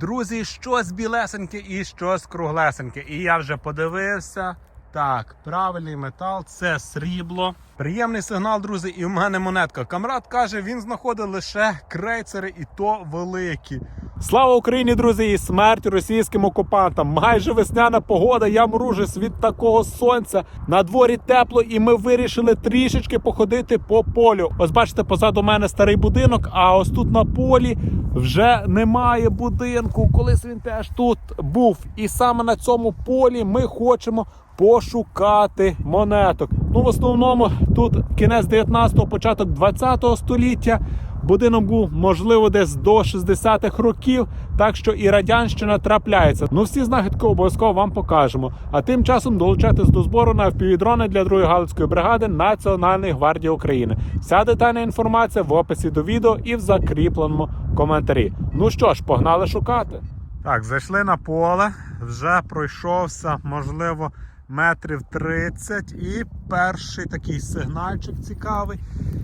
Друзі, що з білесеньке і що з круглесеньке. І я вже подивився. Так, правильний метал, це срібло. Приємний сигнал, друзі, і в мене монетка. Камрад каже, він знаходить лише крейцери, і то великі. Слава Україні, друзі, і смерть російським окупантам. Майже весняна погода. Я мружусь від такого сонця. На дворі тепло, і ми вирішили трішечки походити по полю. Ось бачите, позаду мене старий будинок, а ось тут на полі вже немає будинку. Колись він теж тут був. І саме на цьому полі ми хочемо пошукати монеток. Ну, в основному тут кінець 19-го, початок 20-го століття. Будинок був можливо десь до 60-х років, так що і радянщина трапляється. Ну всі знахідки обов'язково вам покажемо. А тим часом долучайтесь до збору на впівдрони для 2-ї галицької бригади Національної гвардії України. Вся детальна інформація в описі до відео і в закріпленому коментарі. Ну що ж, погнали шукати. Так, зайшли на поле, вже пройшовся, можливо, метрів 30 і перший такий сигнальчик цікавий.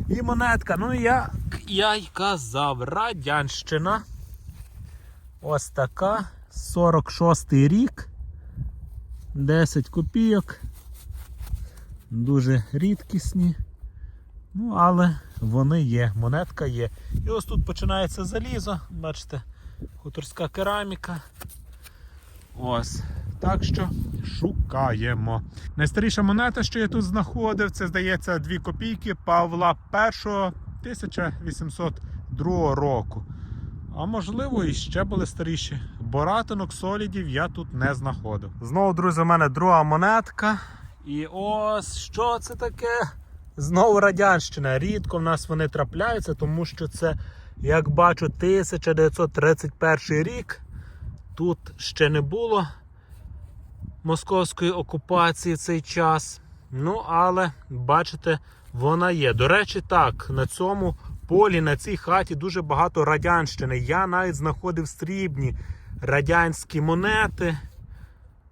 І монетка. Ну, як я й казав, радянщина. Ось така. 46-й рік. 10 копійок. Дуже рідкісні. Ну, але вони є, монетка є. І ось тут починається залізо, бачите, хуторська кераміка. Ось. Так що шукаємо. Найстаріша монета, що я тут знаходив, це здається 2 копійки Павла І 1802 року. А можливо, і ще були старіші. Боратинок, солідів я тут не знаходив. Знову, друзі, у мене друга монетка. І ось що це таке? Знову радянщина. Рідко в нас вони трапляються, тому що це, як бачу, 1931 рік. Тут ще не було московської окупації цей час. Ну, але бачите, вона є. До речі, так, на цьому полі, на цій хаті дуже багато радянщини. Я навіть знаходив срібні радянські монети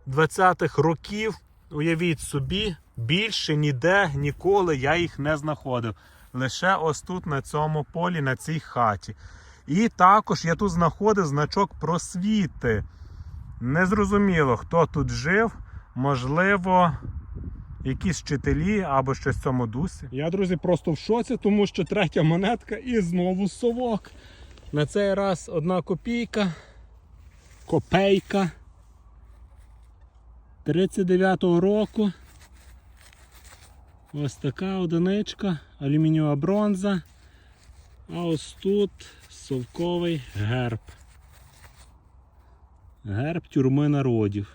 20-х років. Уявіть собі, більше ніде ніколи я їх не знаходив. Лише ось тут, на цьому полі, на цій хаті. І також я тут знаходив значок просвіти. Незрозуміло, хто тут жив. Можливо, якісь вчителі або щось в цьому дусі. Я, друзі, просто в шоці, тому що третя монетка і знову совок. На цей раз одна копійка, копейка 39-го року. Ось така одиничка, алюмінієва бронза. А ось тут совковий герб. Герб тюрми народів.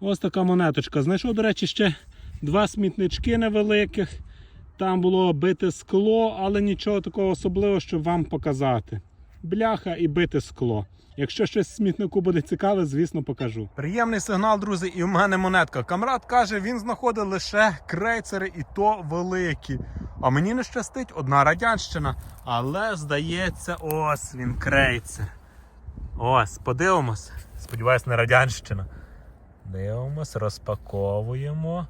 Ось така монеточка. Знайшов, до речі, ще два смітнички невеликих. Там було бите скло, але нічого такого особливого, щоб вам показати. Бляха і бите скло. Якщо щось в смітнику буде цікаве, звісно, покажу. Приємний сигнал, друзі, і в мене монетка. Камрад каже, він знаходить лише крейцери і то великі. А мені не щастить одна радянщина. Але здається, ось він крейцер. Ось, подивимось. Сподіваюсь, не радянщина. Дивимось, розпаковуємо.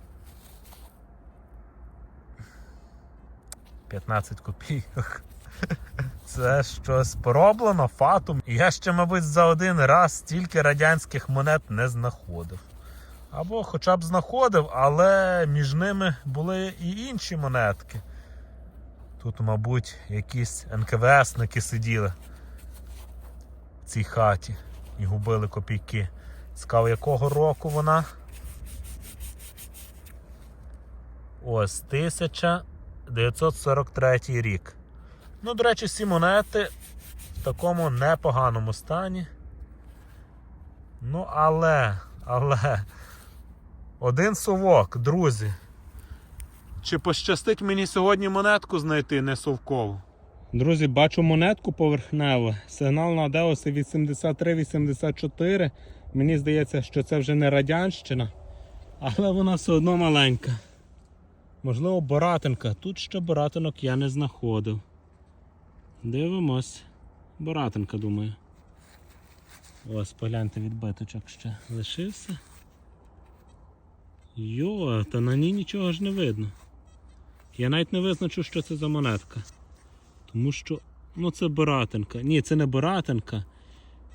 15 копійок. Це щось пороблено фатум. Я ще, мабуть, за один раз стільки радянських монет не знаходив. Або хоча б знаходив, але між ними були і інші монетки. Тут, мабуть, якісь НКВСники сиділи цій хаті і губили копійки. Цікаво, якого року вона? Ось 1943 рік. Ну, до речі, всі монети в такому непоганому стані. Ну, але, але, один совок, друзі. Чи пощастить мені сьогодні монетку знайти не совкову? Друзі, бачу монетку поверхневу. Сигнал на Деусі 83-84. Мені здається, що це вже не радянщина, але вона все одно маленька. Можливо, Боратинка. Тут ще Боратинок я не знаходив. Дивимось. Боратинка, думаю. Ось, погляньте, відбиточок ще лишився. Йо, та на ній нічого ж не видно. Я навіть не визначу, що це за монетка. Тому що, ну це Боратинка. Ні, це не Боратинка.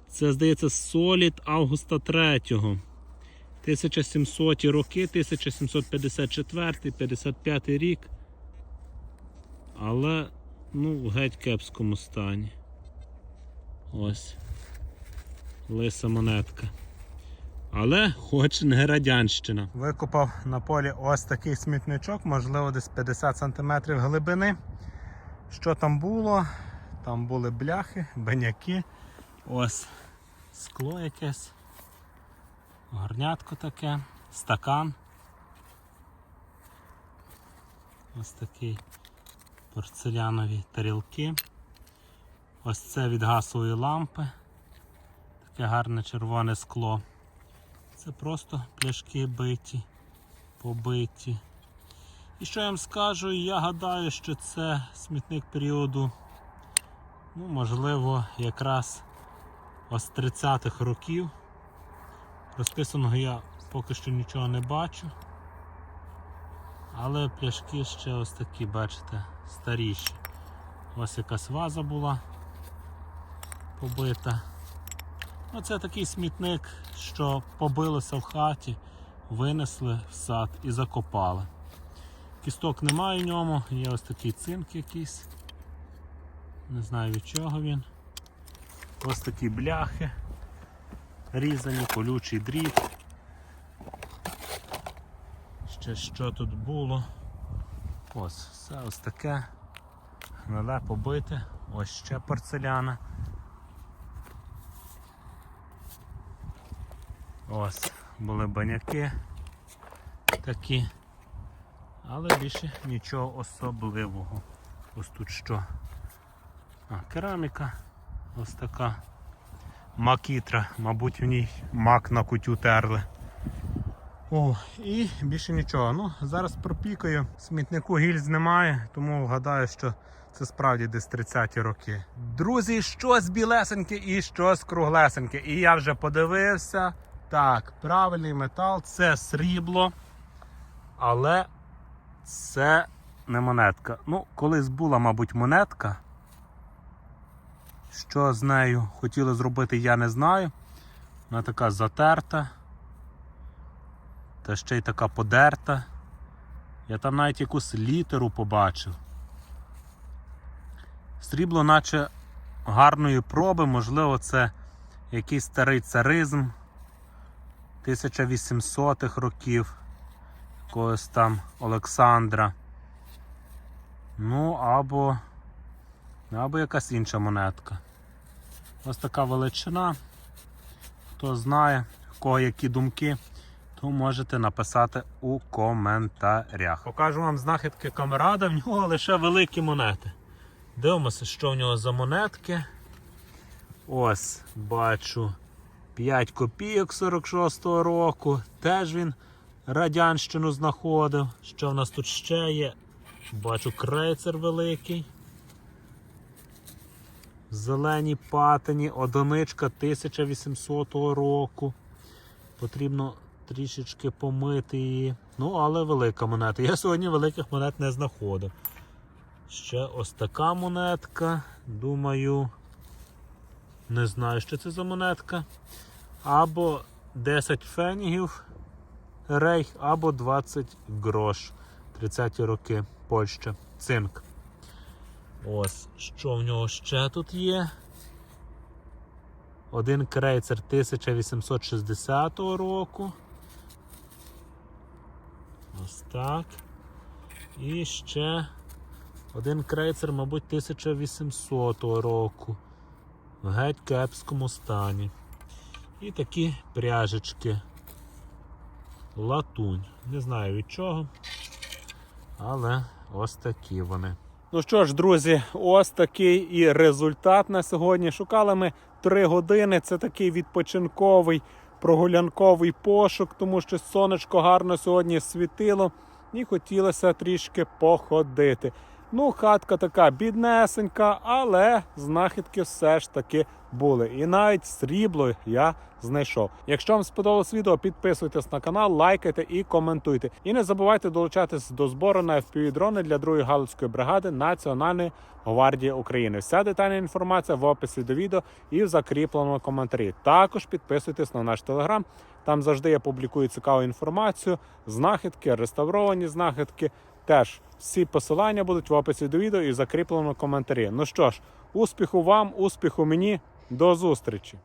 Це, здається, солід августа 3. 1700 роки, 1754, 55 рік. Але, ну, в геть кепському стані. Ось. Лиса монетка. Але хоч не радянщина. Викопав на полі ось такий смітничок, можливо, десь 50 см глибини. Що там було? Там були бляхи, баняки. Ось скло якесь. Горнятко таке, стакан. Ось такий порцелянові тарілки. Ось це від газової лампи. Таке гарне червоне скло. Це просто пляшки биті, побиті. І що я вам скажу, я гадаю, що це смітник періоду, ну, можливо, якраз ось 30-х років. Розписаного я поки що нічого не бачу. Але пляшки ще ось такі, бачите, старіші. Ось якась ваза була побита. Оце такий смітник, що побилося в хаті, винесли в сад і закопали. Кісток немає в ньому, є ось такий цинк якийсь. Не знаю від чого він. Ось такі бляхи. Різані, колючий дріт. Ще що тут було? Ось, все ось таке. Гниле побите. Ось ще порцеляна. Ось, були баняки такі. Але більше нічого особливого. Ось тут що. А, кераміка. Ось така макітра, мабуть, в ній мак на кутю терли. О, і більше нічого. Ну, зараз пропікаю. Смітнику гільз немає, тому гадаю, що це справді десь 30-ті роки. Друзі, щось білесеньке і щось круглесеньке. І я вже подивився. Так, правильний метал, це срібло, але це не монетка. Ну, колись була, мабуть, монетка. Що з нею хотіли зробити, я не знаю. Вона така затерта. Та ще й така подерта. Я там навіть якусь літеру побачив. Срібло, наче гарної проби, можливо, це якийсь старий царизм 1800-х років якогось там Олександра. Ну, або, або якась інша монетка. Ось така величина. Хто знає, в кого які думки, то можете написати у коментарях. Покажу вам знахідки камерада, в нього лише великі монети. Дивимося, що в нього за монетки. Ось, бачу 5 копійок 46-го року. Теж він радянщину знаходив. Що в нас тут ще є? Бачу крейцер великий. В зеленій патині, одиничка 1800 року. Потрібно трішечки помити її. Ну, але велика монета. Я сьогодні великих монет не знаходив. Ще ось така монетка. Думаю, не знаю, що це за монетка. Або 10 фенігів рейх, або 20 грош. 30-ті роки Польща. Цинк. Ось, що в нього ще тут є. Один крейцер 1860 року. Ось так. І ще один крейцер, мабуть, 1800 року. В геть кепському стані. І такі пряжечки. Латунь. Не знаю від чого. Але ось такі вони. Ну що ж, друзі, ось такий і результат на сьогодні. Шукали ми 3 години. Це такий відпочинковий прогулянковий пошук, тому що сонечко гарно сьогодні світило і хотілося трішки походити. Ну, хатка така біднесенька, але знахідки все ж таки були. І навіть срібло я знайшов. Якщо вам сподобалось відео, підписуйтесь на канал, лайкайте і коментуйте. І не забувайте долучатись до збору на FPV-дрони для другої галицької бригади Національної гвардії України. Вся детальна інформація в описі до відео і в закріпленому коментарі. Також підписуйтесь на наш телеграм. Там завжди я публікую цікаву інформацію, знахідки, реставровані знахідки. Теж всі посилання будуть в описі до відео і в коментарі. Ну що ж, успіху вам, успіху мені, до зустрічі!